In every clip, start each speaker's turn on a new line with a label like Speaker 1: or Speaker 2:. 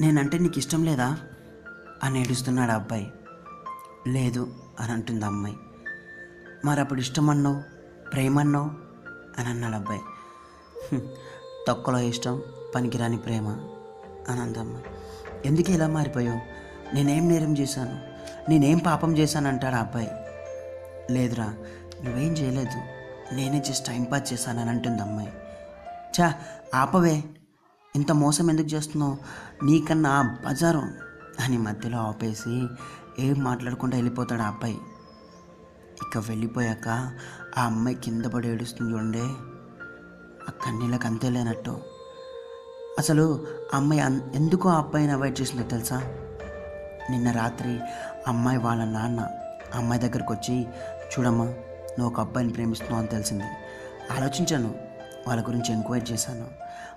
Speaker 1: నేనంటే నీకు ఇష్టం లేదా? అని ఏడుస్తున్నాడు అబ్బాయి. లేదు అని అంటుంది ఆ అమ్మాయి. మరి అప్పుడు ఇష్టం అన్నావు ప్రేమ అన్నావు అని అన్నాడు అబ్బాయి. తొక్కలో ఇష్టం పనికిరాని ప్రేమ అని అందమ్మ ఎందుకు ఇలా మారిపోయావు? నేనేం నేరం చేశాను? నేనేం పాపం చేశాను అంటాడు అబ్బాయి. లేదురా నువ్వేం చేయలేదు. నేనే జస్ట్ టైం పాస్ చేశానని అంటుంది అమ్మాయి. చా ఆపవే. ఇంత మోసం ఎందుకు చేస్తున్నావు? నీకన్నా బజారు అని మధ్యలో ఆపేసి ఏం మాట్లాడకుండా వెళ్ళిపోతాడు ఆ అబ్బాయి. ఇక వెళ్ళిపోయాక ఆ అమ్మాయి కింద పడి ఏడుస్తుంది చూడండి. ఆ కన్నీళ్ళకి అంతే లేనట్టు. అసలు ఆ అమ్మాయి అన్- ఎందుకు ఆ అబ్బాయిని అవాయిడ్ చేసిందో తెలుసా? నిన్న రాత్రి అమ్మాయి వాళ్ళ నాన్న అమ్మాయి దగ్గరకు వచ్చి చూడమ్మా నువ్వు ఒక అబ్బాయిని ప్రేమిస్తున్నావు అని తెలిసింది. ఆలోచించాను. వాళ్ళ గురించి ఎంక్వైరీ చేశాను.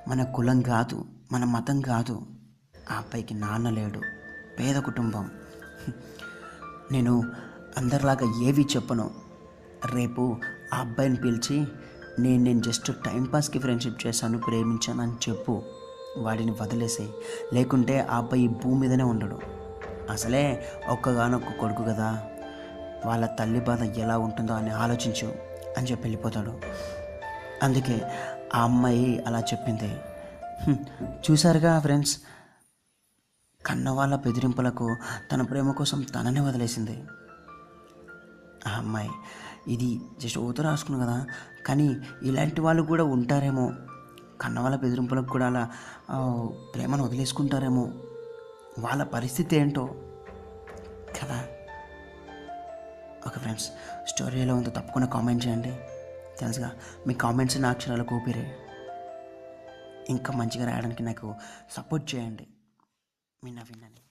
Speaker 1: మన కులం కాదు మన మతం కాదు. ఆ అబ్బాయికి నాన్న లేడు పేద కుటుంబం. నేను అందరిలాగా ఏవి చెప్పను. రేపు ఆ అబ్బాయిని పిలిచి నేను నేను జస్ట్ టైంపాస్కి ఫ్రెండ్షిప్ చేశాను ప్రేమించాను అని చెప్పు. వాడిని వదిలేసే. లేకుంటే ఆ అబ్బాయి భూమి మీదనే ఉండడు. అసలే ఒక్కగానొక్క కొడుకు కదా. వాళ్ళ తల్లి బాధ ఎలా ఉంటుందో అని ఆలోచించు అని చెప్పి వెళ్ళిపోతాడు. అందుకే ఆ అమ్మాయి అలా చెప్పింది. చూశారుగా ఫ్రెండ్స్? కన్న వాళ్ళ బెదిరింపులకు తన ప్రేమ కోసం తననే వదిలేసింది. ఆ అమ్మాయి ఇది జస్ట్ ఊత రాసుకున్నాను కదా కానీ ఇలాంటి వాళ్ళు కూడా ఉంటారేమో. కన్న వాళ్ళ బెదిరింపులకు కూడా అలా ప్రేమను వదిలేసుకుంటారేమో. వాళ్ళ పరిస్థితి ఏంటో? కదా? ఓకే ఫ్రెండ్స్ స్టోరీ ఎలా ఉందో తప్పకుండా కామెంట్ చేయండి. తెలుసుగా. మీ కామెంట్స్ నా అక్షరాలకు ఊపిరే. ఇంకా మంచిగా రాయడానికి నాకు సపోర్ట్ చేయండి. మీ నవీన్ అని.